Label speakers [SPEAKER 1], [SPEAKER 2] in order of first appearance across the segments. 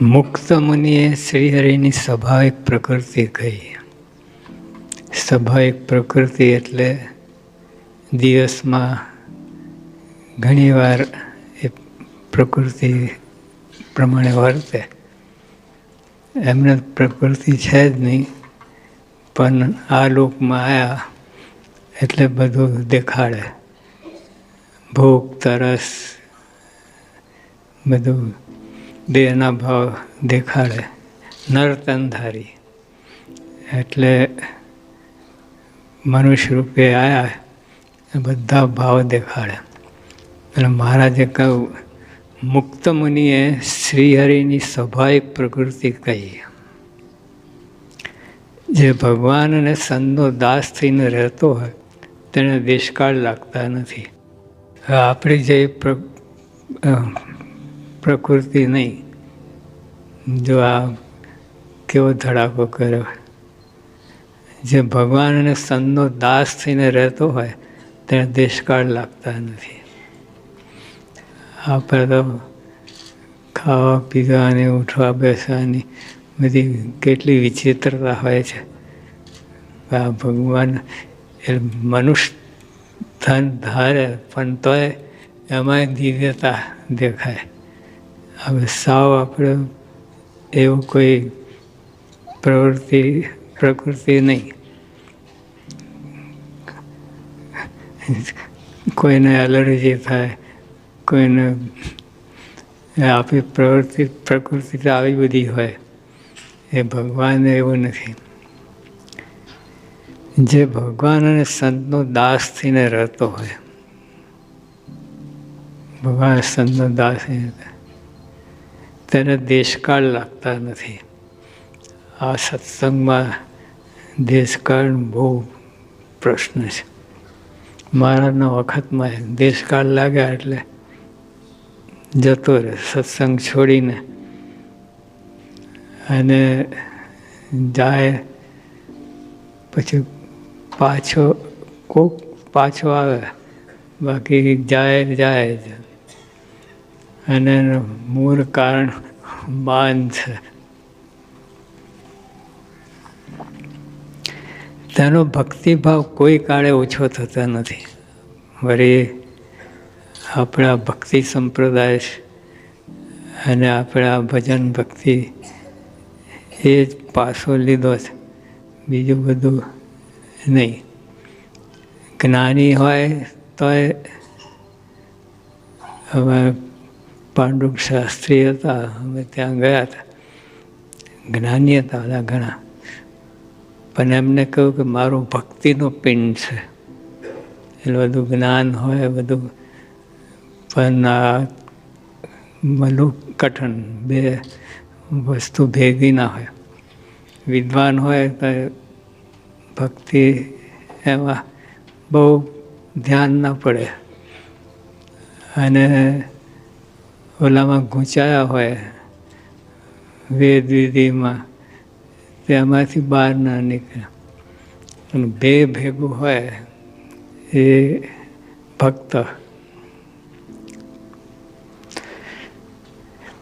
[SPEAKER 1] મુક્ત મુનિએ શ્રીહરિની સ્વાભાવિક પ્રકૃતિ કહી. સ્વાભાવિક પ્રકૃતિ એટલે દિવસમાં ઘણીવાર એ પ્રકૃતિ પ્રમાણે વર્તે. એમને પ્રકૃતિ છે જ નહીં, પણ આ લોકમાં આવ્યા એટલે બધું દેખાડે. ભૂખ તરસ, બધું દેહના ભાવ દેખાડે, નરતનધારી. એટલે મનુષ્ય રૂપે આવ્યા બધા ભાવ દેખાડે. અને મહારાજે કહ્યું, મુક્ત મુનિએ શ્રીહરિની સ્વાભાવિક પ્રકૃતિ કહી. જે ભગવાન અને સંતનો દાસ થઈને રહેતો હોય, તેને દેશકાળ લાગતા નથી. આપણી જે પ્રકૃતિ નહીં જો આ કેવો ધડાકો કર્યો. જે ભગવાન અને સંતનો દાસ થઈને રહેતો હોય, તેને દેશકાળ લાગતા નથી. આપણે તો ખાવા પીવાની ઉઠવા બેસવાની બધી કેટલી વિચિત્રતા હોય છે. આ ભગવાન એ મનુષ્ય ધન ધારે, પણ તોય એમાં દિવ્યતા દેખાય. હવે સાવ આપણે એવું કોઈ પ્રવૃત્તિ, પ્રકૃતિ નહીં. કોઈને એલર્જી થાય, કોઈને આપણી પ્રવૃત્તિ, પ્રકૃતિ તો આવી બધી હોય. એ ભગવાન એવું નથી. જે ભગવાન અને સંતનો દાસ થઈને રહેતો હોય. ભગવાન સંતનો દાસ તેને દેશકાળ લાગતા નથી. આ સત્સંગમાં દેશકાળ બહુ પ્રશ્ન છે. મહારાજના વખતમાં દેશકાળ લાગ્યા એટલે જતો રહે સત્સંગ છોડીને અને જાય પછી પાછો કોક પાછો આવે. બાકી જાય જાય અને મૂળ કારણ માન છે તેનો ભક્તિભાવ કોઈ કાળે ઓછો થતો નથી. વળી આપણા ભક્તિ સંપ્રદાય અને આપણા ભજન ભક્તિ એ જ પાસો લીધો છે. બીજું બધું નહીં. જ્ઞાની હોય તોય હવે પાંડુક શાસ્ત્રી હતા અમે ત્યાં ગયા હતા. જ્ઞાની હતા બધા ઘણા. પણ એમને કહ્યું કે મારું ભક્તિનું પિંડ છે. એટલે બધું જ્ઞાન હોય, બધું પણ આ મલું કઠણ બે વસ્તુ ભેગી ના હોય. વિદ્વાન હોય તો ભક્તિ એમાં બહુ ધ્યાન ના પડે. અને ઓલામાં ગૂંચાયા હોય વેદ વિધિમાં તેમાંથી બહાર ના નીકળે. અને બે ભેગું હોય એ ભક્ત.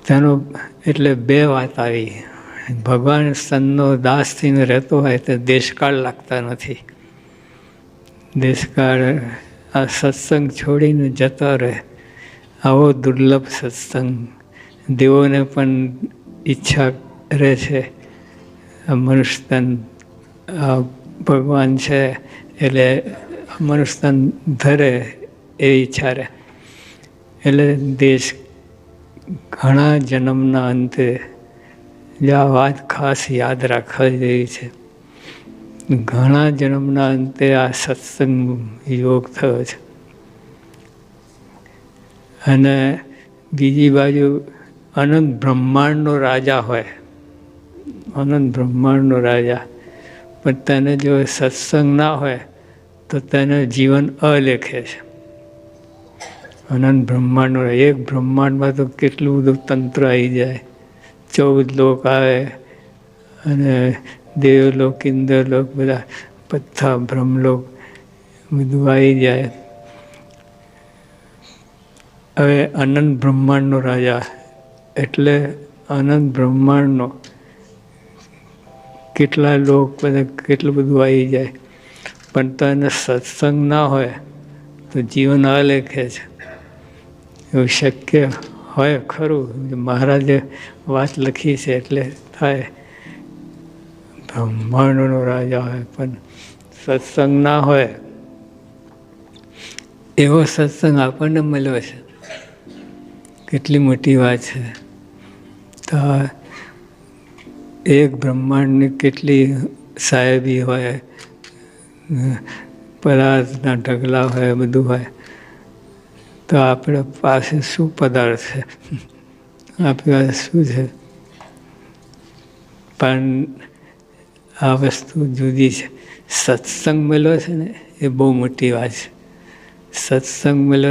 [SPEAKER 1] તેનો એટલે બે વાત આવી. ભગવાન સંતનો દાસ થઈને રહેતો હોય તો દેશકાળ લાગતા નથી. દેશકાળ આ સત્સંગ છોડીને જતા રહે. આવો દુર્લભ સત્સંગ. દેવોને પણ ઈચ્છા રહે છે. મનુષ્ય તન ભગવાન છે એટલે મનુષ્યતન ધરે એ ઈચ્છા રહે. એટલે દેશ ઘણા જન્મના અંતે જે આ વાત ખાસ યાદ રાખવા જેવી છે. ઘણા જન્મના અંતે આ સત્સંગ યોગ થયો છે. અને બીજી બાજુ અનંત બ્રહ્માંડનો રાજા હોય. અનંત બ્રહ્માંડનો રાજા. પણ તેને જો સત્સંગ ના હોય, તો તેનું જીવન અલેખે છે. અનંત બ્રહ્માંડનો એક બ્રહ્માંડમાં તો કેટલું બધું તંત્ર આવી જાય. ચૌદ લોક આવે અને દેવલોક, ઇન્દ્રલોક, બધા પથ્થા બ્રહ્મલોક બધું આવી જાય. હવે અનંત બ્રહ્માંડનો રાજા એટલે અનંત બ્રહ્માંડનો કેટલા લોક બધા કેટલું બધું આવી જાય. પણ તને સત્સંગ ના હોય તો જીવન અલેખે છે. એવું શક્ય હોય ખરું. મહારાજે વાત લખી છે એટલે થાય. બ્રહ્માંડનો રાજા હોય પણ સત્સંગ ના હોય. એવો સત્સંગ આપણને મળ્યો છે. કેટલી મોટી વાત છે. તો એક બ્રહ્માંડની કેટલી સાહેબી હોય પદાર્થના ઢગલા હોય, બધું હોય. તો આપણે પાસે શું પદાર્થ છે? આપણી પાસે શું છે? પણ આ વસ્તુ જુદી છે. સત્સંગ મળ્યો છે ને, એ બહુ મોટી વાત છે. સત્સંગ મળ્યો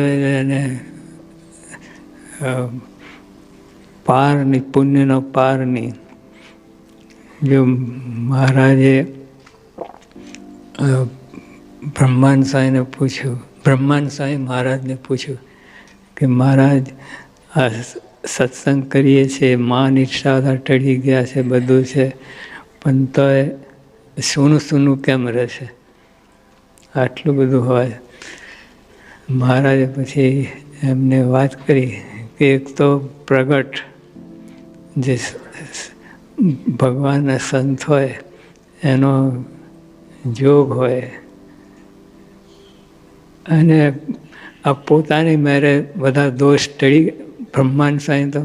[SPEAKER 1] પારની, પુણ્યનો પારની જો મહારાજે બ્રહ્માંડ સાંઈને પૂછ્યું, બ્રહ્માંડ સાંઈ મહારાજને પૂછ્યું કે મહારાજ, આ સત્સંગ કરીએ છીએ, માન ઈચ્છા ટળી ગયા છે, બધું છે, પણ તો સૂનું સૂનું કેમ રહેશે? આટલું બધું હોય. મહારાજે પછી એમને વાત કરી. એક તો પ્રગટ, જે ભગવાનના સંત હોય, એનો જોગ હોય, અને આ પોતાની મેરે બધા દોષ ટળી બ્રહ્માંડ સાંઈ તો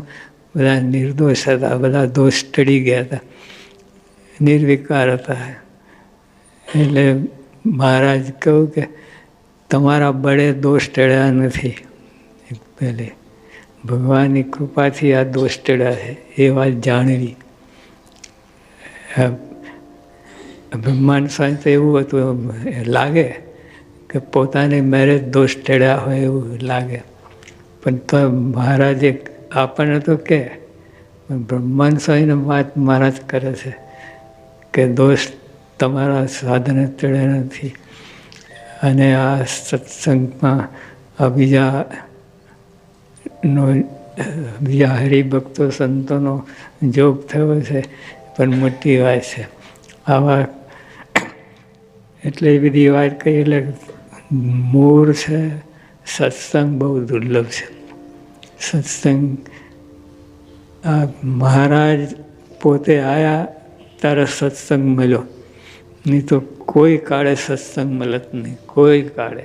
[SPEAKER 1] બધા નિર્દોષ હતા, બધા દોષ ટળી ગયા હતા. નિર્વિકાર હતા. એટલે મહારાજ કહું કે તમારા બળે દોષ ટળ્યા નથી. પહેલે. ભગવાનની કૃપાથી આ દોષ ટળ્યા છે, એ વાત જાણવી બ્રહ્માંડ સાંજ તો એવું હતું લાગે કે પોતાને મેરેજ દોષ ટળ્યા હોય એવું લાગે. પણ તો મહારાજે આપણને તો કે બ્રહ્માંડ સ્વામીને વાત મહારાજ કરે છે કે દોષ તમારા સાધને ટળ્યા નથી. અને આ સત્સંગમાં આ બીજા નો બીજા હરિભક્તો સંતોનો જોગ થયો છે, પણ મોટી વાત છે. આવા, એટલે બધી વાત કહી એટલે મોર છે, સત્સંગ બહુ દુર્લભ છે. સત્સંગ, આ મહારાજ પોતે આવ્યા ત્યારે સત્સંગ મળ્યો. નહીં તો કોઈ કાળે સત્સંગ મળત નહીં, કોઈ કાળે.